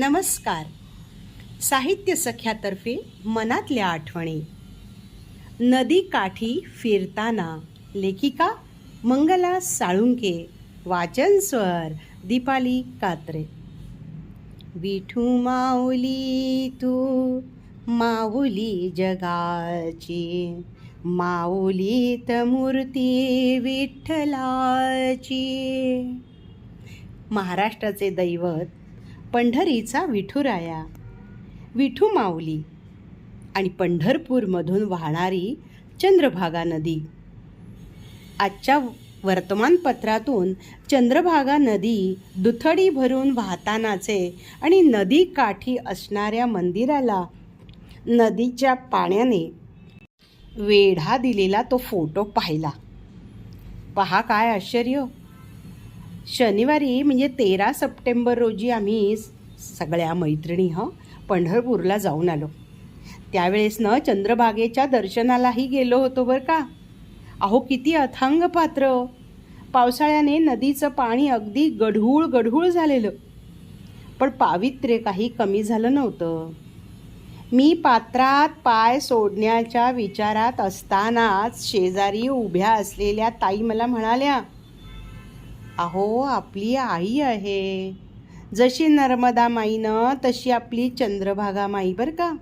नमस्कार. साहित्य सख्यातर्फे मनातल्या आठवणी. नदी काठी फिरताना लेखिका मंगला साळुंके वाचन स्वर दीपाली कात्रे. विठू माऊली तू माऊली जगाची. माऊलीत मूर्ती विठ्ठलाची. महाराष्ट्राचे दैवत पंढरीचा विठुराया विठू माऊली आणि पंढरपूरमधून वाहणारी चंद्रभागा नदी. आजच्या वर्तमानपत्रातून चंद्रभागा नदी दुथडी भरून वाहतानाचे आणि नदी काठी असणाऱ्या मंदिराला नदीच्या पाण्याने वेढा दिलेला तो फोटो पाहिला. पहा काय आश्चर्य! शनिवारी म्हणजे तेरा सप्टेंबर रोजी आम्ही सगळ्या मैत्रिणी हं पंढरपूरला जाऊन आलो. त्यावेळेस न चंद्रभागेच्या दर्शनालाही गेलो होतो बरं का? अहो किती अथांग पात्र. पावसाळ्याने नदीचं पाणी अगदी गढूळ गढूळ झालेलं. पण पावित्र्य काही कमी झालं नव्हतं. मी पात्रात पाय सोडण्याच्या विचारात असतानाच शेजारी उभ्या असलेल्या ताई मला म्हणाल्या अहो आपली आई आहे. जशी नर्मदा माईनं तशी आपली चंद्रभागा माई बरं का.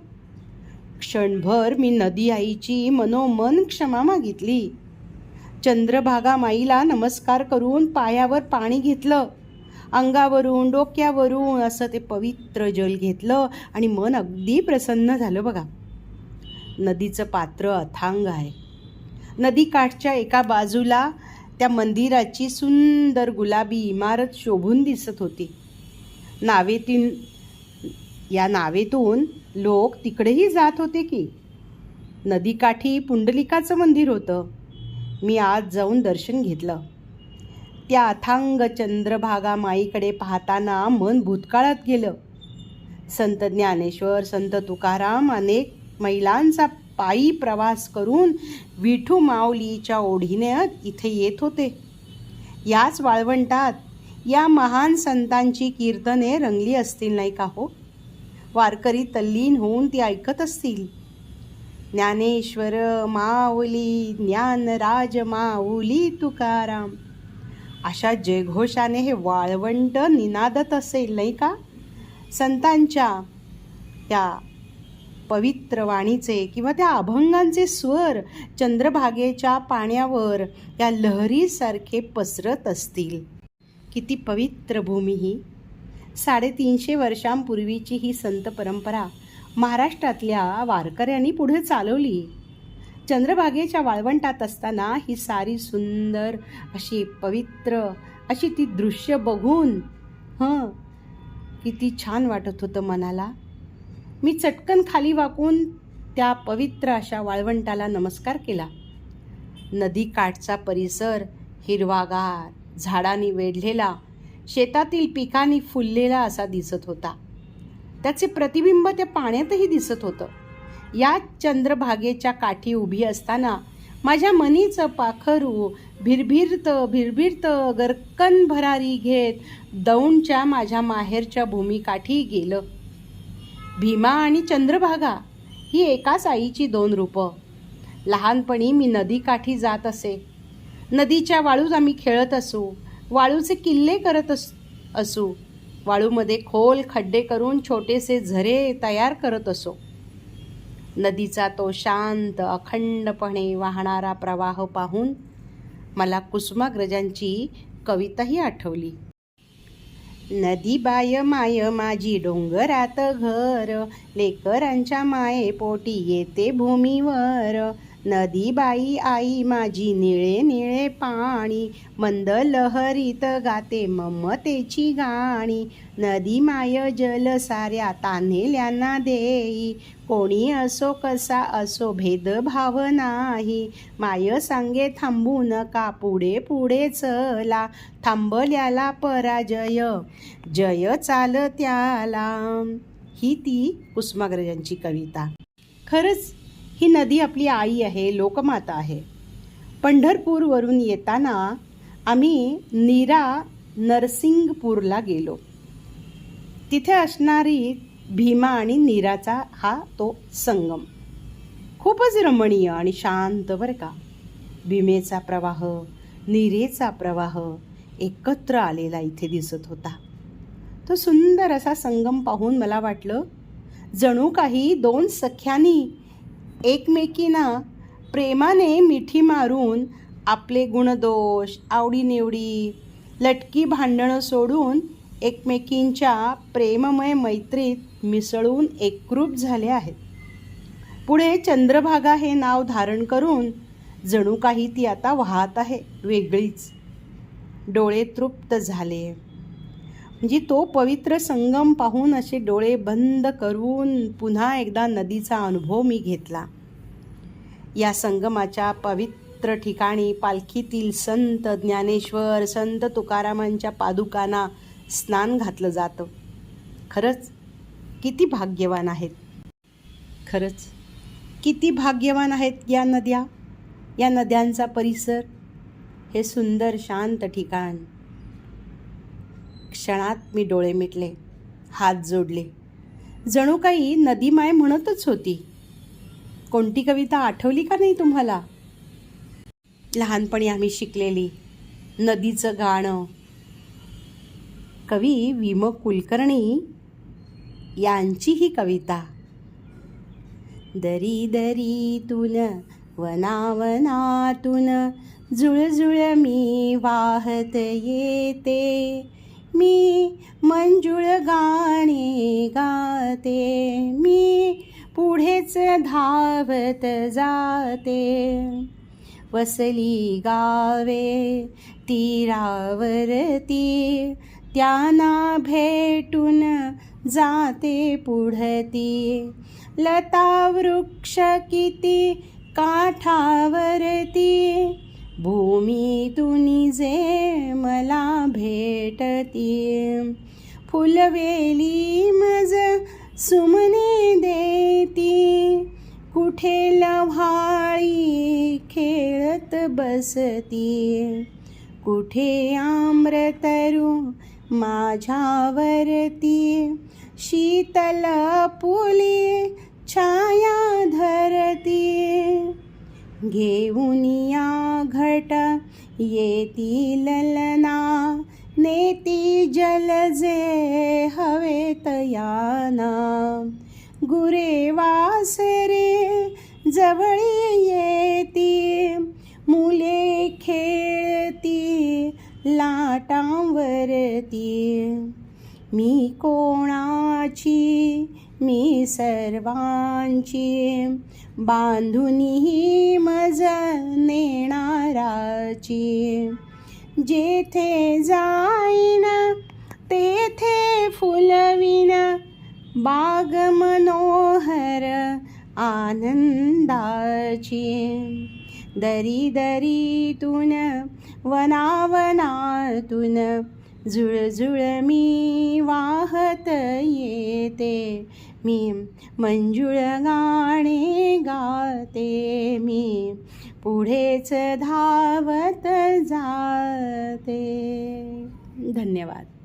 क्षणभर मी नदी आईची मनोमन क्षमा मागितली. चंद्रभागा माईला नमस्कार करून पायावर पाणी घेतलं. अंगावरून डोक्यावरून असं ते पवित्र जल घेतलं आणि मन अगदी प्रसन्न झालं बघा. नदीचं पात्र अथांग आहे. नदीकाठच्या एका बाजूला त्या मंदिराची सुंदर गुलाबी इमारत शोभून दिसत होती. नावेतील या नावेतून लोक तिकडेही जात होते की? नदीकाठी पुंडलिकाचं मंदिर होतं. मी आज जाऊन दर्शन घेतलं. त्या अथांग चंद्रभागा माईकडे पाहताना मन भूतकाळात गेलं. संत ज्ञानेश्वर संत तुकाराम अनेक महिलांचा पायी प्रवास करून विठू माऊलीच्या ओढीने इथे येत होते. याच वाळवंटात या महान संतांची कीर्तने रंगली असतील नाही का हो? वारकरी तल्लीन होऊन ती ऐकत असतील. ज्ञानेश्वर माऊली ज्ञानराज माऊली तुकाराम. अशा जयघोषाने हे वाळवंट निनादत असेल नाही का? संतांच्या त्या पवित्र वाणीचे किंवा त्या अभंगांचे स्वर चंद्रभागेच्या पाण्यावर या लहरीसारखे पसरत असतील. किती पवित्र भूमी ही. साडेतीनशे वर्षांपूर्वीची ही संत परंपरा महाराष्ट्रातल्या वारकऱ्यांनी पुढे चालवली. चंद्रभागेच्या वाळवंटात असताना ही सारी सुंदर अशी पवित्र अशी ती दृश्य बघून हं किती छान वाटत होतं मनाला. मी चटकन खाली वाकून त्या पवित्र अशा वाळवंटाला नमस्कार केला. नदीकाठचा परिसर हिरवागार झाडांनी वेढलेला शेतातील पिकांनी फुललेला असा दिसत होता. त्याचे प्रतिबिंब त्या पाण्यातही दिसत होतं. या चंद्रभागेच्या काठी उभी असताना माझ्या मनीचं पाखरू भिरभिरतं भिरभिरतं गरकन भरारी घेत दौंडच्या माझ्या माहेरच्या भूमीकाठी गेलं. भीमा आणि चंद्रभागा ही एकाच आईची दोन रूपं. लहानपणी मी नदीकाठी जात असे. नदीच्या वाळूत आम्ही खेळत असू वाळूचे किल्ले करत अस असू वाळूमध्ये खोल खड्डे करून छोटेसे झरे तयार करत असो. नदीचा तो शांत अखंडपणे वाहणारा प्रवाह पाहून मला कुसुमाग्रजांची कविताही आठवली. नदी बाय माय माझी डोंगरात घर. लेकरांच्या माये पोटी येते भूमीवर. नदी बाई आई माझी निळे निळे पाणी मंद लहरीत गाते ममतेची गाणी. नदी माय जल साऱ्या तान्हेल्यांना देई. कोणी असो कसा असो भेदभाव नाही. माय सांगे थांबू नका पुढे पुढे चला. थांबल्याला पराजय जय चाल त्याला. ही ती कुसुमाग्रजांची कविता. खरंच ही नदी आपली आई आहे लोकमाता आहे. पंढरपूरवरून येताना आम्ही नीरा नरसिंगपूरला गेलो. तिथे असणारी भीमा आणि नीराचा हा तो संगम. खूपच रमणीय आणि शांत बरं का. भीमेचा प्रवाह नीरेचा प्रवाह एकत्र आलेला इथे दिसत होता. तो सुंदर असा संगम पाहून मला वाटलं जणू काही दोन सख्यांनी एकमेकींना प्रेमाने मिठी मारून आपले गुणदोष आवडीनिवडी लटकी भांडणं सोडून एकमेकींच्या प्रेममय मैत्रीत मिसळून एकरूप झाले आहेत. पुढे चंद्रभागा हे नाव धारण करून जणू काही ती आता वाहत आहे वेगळीच. डोळे तृप्त झाले. म्हणजे तो पवित्र संगम पाहून असे डोळे बंद करून पुन्हा एकदा नदीचा अनुभव मी घेतला. या संगमाच्या पवित्र ठिकाणी पालखीतील संत ज्ञानेश्वर संत तुकारामांच्या पादुकांना स्नान घातलं जातं. खरंच किती भाग्यवान आहेत. खरंच किती भाग्यवान आहेत या नद्या या नद्यांचा परिसर. हे सुंदर शांत ठिकाण. क्षणात मी डोळे मिटले हात जोडले. जणू काही नदीमाय म्हणतच होती. कोणती कविता आठवली का नाही तुम्हाला? लहानपणी आम्ही शिकलेली नदीचं गाणं. कवी विम कुलकर्णी यांची ही कविता. दरी दरीतून वनावनातून जुळजुळ मी वाहत येते. मी मंजुळ गाणे गाते मी पुढेच धावत जाते. वसली गावे तीरावरती त्यांना भेटून जाते पुढती. लता वृक्ष किती वेली मज सुमने देती. कुठे लव्हाळी खेळत बसती. कुठे आम्रतरू माझ्यावरती. शीतल पुली छाया धरती. घेऊन या घट येतील ललना. नेती जलजे हवेत याना गुरे वासरे जवळी येती. मुले खेळती लाटांवरती. मी कोणाची? मी सर्वांची. बांधूनही मज नेणाराची. जेथे जाईन तेथे फुलविन बाग मनोहर आनंदाची. दरी दरीतून वनावनातून जुळजुळ मी वाहत येते. मी मंजुळ गाणे गाते मी. पुढेच धावत जाते. धन्यवाद.